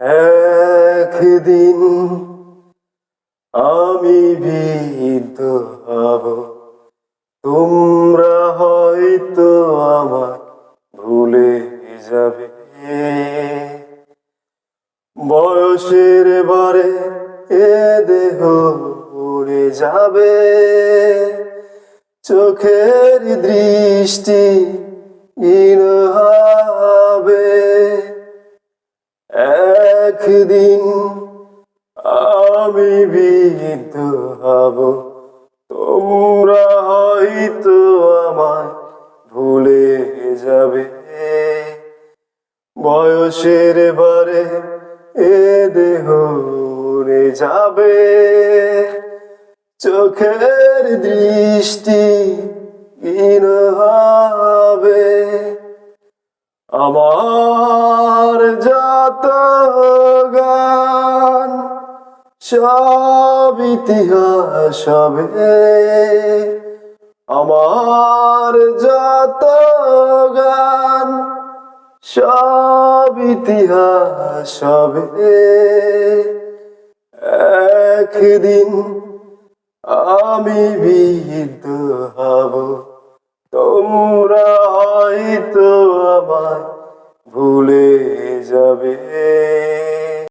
একদিন আমি বিদ্ধ হব। তোমরা হয়তো আমার ভুলে যাবে। বয়সের বারে এ দেহ উড়ে যাবে। চোখের দৃষ্টি হবে। একদিন আমি বিদ্ধ হব। তোমরা হয়তো আমায় ভুলে যাবে। বয়সের বারে এ দেহ যাবে। চোখের দৃষ্টি হবে। আমার যত সব ইতিহাস হবে। আমার যত গান, সব ইতিহাস হবে। একদিন আমি বিদ্ধ হব, তোমরা হয়তো আমায় ভুলে যাবে।